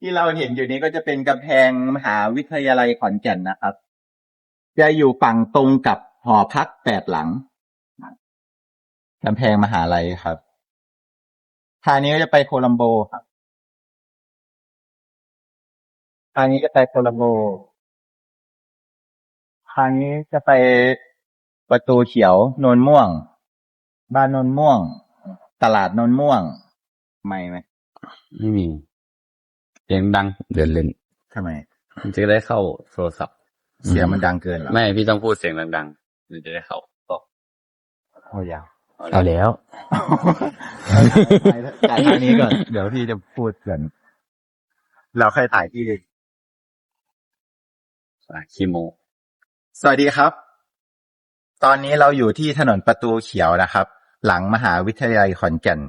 ที่เราเห็นอยู่นี้ก็จะเป็นกำแพงมหาวิทยาลัยขอนแก่นนะครับ จะอยู่ฝั่งตรงกับหอพักแปดหลังกำแพงมหาลัยครับทางนี้ก็จะไปโคลัมโบครับทางนี้จะไปโคลัมโบทางนี้จะไปประตูเขียวโนนม่วง บ้านโนนม่วง ตลาดโนนม่วง ไม่ไหมไม่มี เสียงดังเดินเล่นทำไม มันจะได้เข้าโทรศัพท์ เสียงมันดังเกินเหรอไม่พี่ต้องพูดเสียงดังๆมันจะได้เข้าก็โอ้ยาวเอาแล้วถ่ายทางนี้ก่อน เดี๋ยวพี่จะพูดก่อนเราค่อยถ่ายที่อะคีโม สวัสดีครับ ตอนนี้เราอยู่ที่ถนนประตูเขียวนะครับ หลังมหาวิทยาลัยขอนแก่น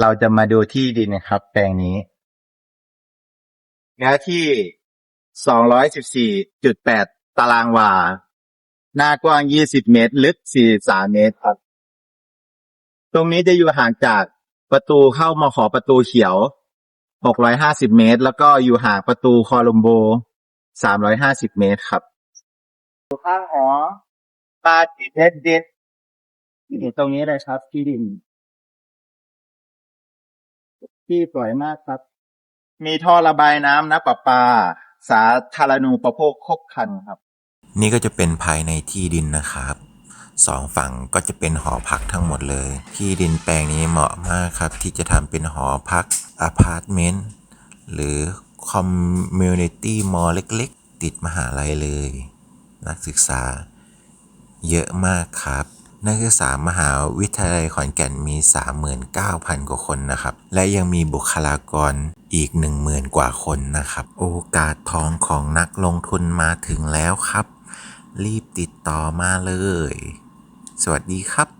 เราจะมาดูที่ดินนะครับ แปลงนี้ เนื้อที่ 214.8 ตารางวา หน้ากว้าง 20 เมตร ลึก 43 เมตรครับ ตรงนี้จะอยู่ห่างจากประตูเข้ามาขอประตูเขียว 650 เมตร แล้วก็อยู่ห่างประตูคอลัมโบ 350 เมตรครับ อยู่ข้างหอปาติเพชรดินอยู่ตรงนี้เลยครับที่ดิน ที่สวยมากครับ มีท่อระบายน้ำน้ำประปา สาธารณูปโภคครบครันครับ นี่ก็จะเป็นภายในที่ดินนะครับสองฝั่งก็จะเป็นหอพักทั้งหมดเลย ที่ดินแปลงนี้เหมาะมากครับ ที่จะทำเป็นหอพักอพาร์ตเมนต์หรือคอมมูนิตี้มอลเล็กๆ ติดมหาลัยเลย นักศึกษาเยอะมากครับ นักศึกษามหาวิทยาลัยขอนแก่นมี 39,000 กว่าคนนะครับ และยังมีบุคลากร อีก 10,000 กว่าคนนะครับ โอกาสทองของนักลงทุนมาถึงแล้วครับ รีบติดต่อมาเลย สวัสดีครับ